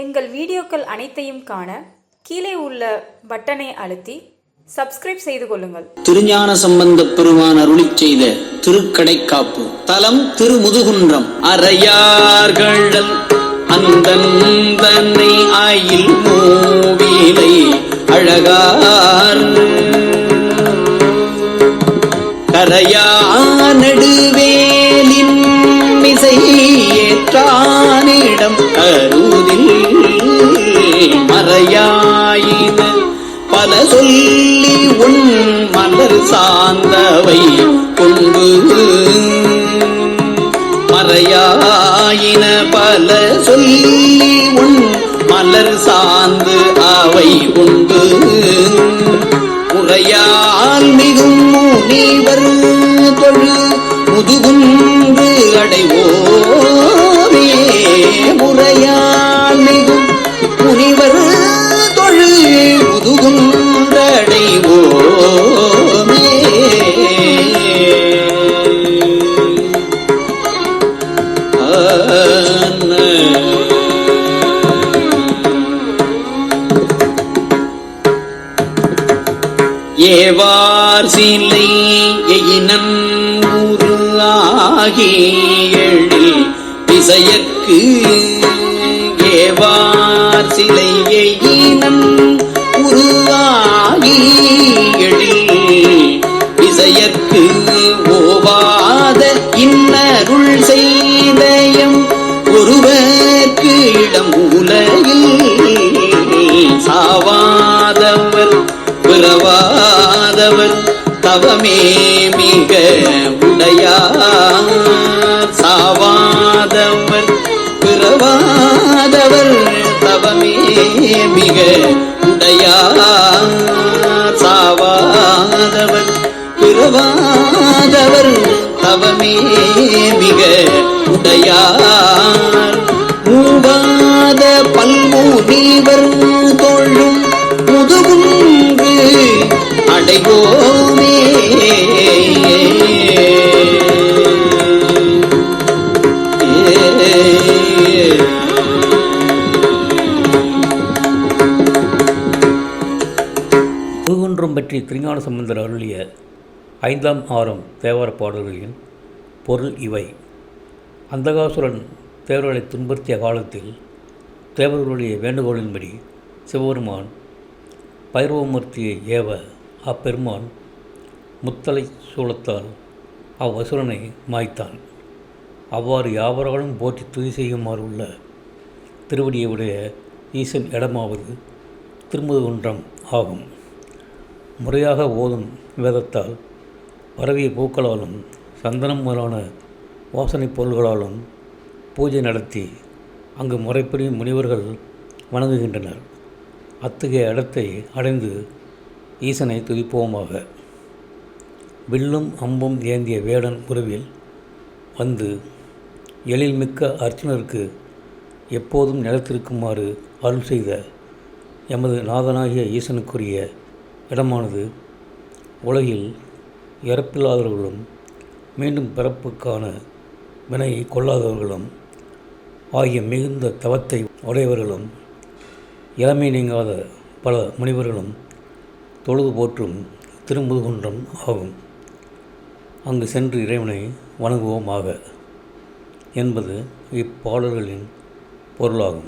எங்கள் வீடியோக்கள் அனைத்தையும் காண கீழே உள்ள பட்டனை அழுத்தி சப்ஸ்கிரைப் செய்து கொள்ளுங்கள். திருஞான சம்பந்த பெருமான் அருளி செய்த திருக்கடைக்காப்பு. தலம் திருமுதுகுன்றம். அறையார்கள் அந்தந்தனை ஆயில் மூவிலை அழகார். கரையா நடுவே மிசை ஏற்றானிடம் அருதில் மறையாயின. பல சொல்லி உன் மலர் சார்ந்தவை கொண்டு மறையாயின. பல சொல்லி உன் மலர் சார்ந்து அவை உண்டு. முறையால் மிகும் முனிவர் தொழு முதுகும் அடைவோமே முறையால் மிகும் முனிவர் தொழில் முதுகுன்று அடைவோமே ஏவார் சீலை எயினன் உரு எழி எழில் திசையற்கு ஏவார் சிலை எயினன் உருவாகி எழி திசையற்கு ஓவாத இன்னருள் செய்தயம் ஒருவர்க்கு இடம் உலகில் சாவாதவர் பிறவாதவர் தவமே மிக சாவாதவர் பிறவாதவர் தவமே மிக உடையார். சாவாதவர் பிறவாதவர் தவமே மிக உடையார். மூவாத பல்முனிவர் தொழும் முதுகுன்றம் பற்றி திருஞான சம்பந்தர் அருளிய ஐந்தாம் ஆறம் தேவார பாடல்களின் பொருள் இவை. அந்தகாசுரன் தேவர்களை துன்புறுத்திய காலத்தில் தேவர்களுடைய வேண்டுகோளின்படி சிவபெருமான் பைரவமூர்த்தியை ஏவ அப்பெருமான் முத்தலை சூளத்தால் அவ்வசுரனை மாய்த்தான். அவ்வாறு யாவராலும் போற்றி துதி செய்யுமாறு உள்ள திருவடியை உடைய ஈசன் இடமாவது திருமுதுகுன்றம் ஆகும். முறையாக ஓதும் வேதத்தால் பரவிய பூக்களாலும் சந்தனம் முதலான வாசனைப் பொருள்களாலும் பூஜை நடத்தி அங்கு முறைப்படி முனிவர்கள் வணங்குகின்றனர். அத்தகைய இடத்தை அடைந்து ஈசனை துதிப்போமாக. வில்லும் அம்பும் ஏந்திய வேடன் குருவில் வந்து எழில்மிக்க அர்ச்சனருக்கு எப்போதும் நிலத்திருக்குமாறு அருள் செய்த எமது நாதனாகிய ஈசனுக்குரிய இடமானது. உலகில் இறப்பில்லாதவர்களும் மீண்டும் பிறப்புக்கான வினையை கொள்ளாதவர்களும் ஆகிய மிகுந்த தவத்தை உடையவர்களும் இளமை நீங்காத பல முனிவர்களும் தொழுது போற்றும் திருமுதுகுன்றம் ஆகும். அங்கு சென்று இறைவனை வணங்குவோமாக என்பது இப்பாடல்களின் பொருளாகும்.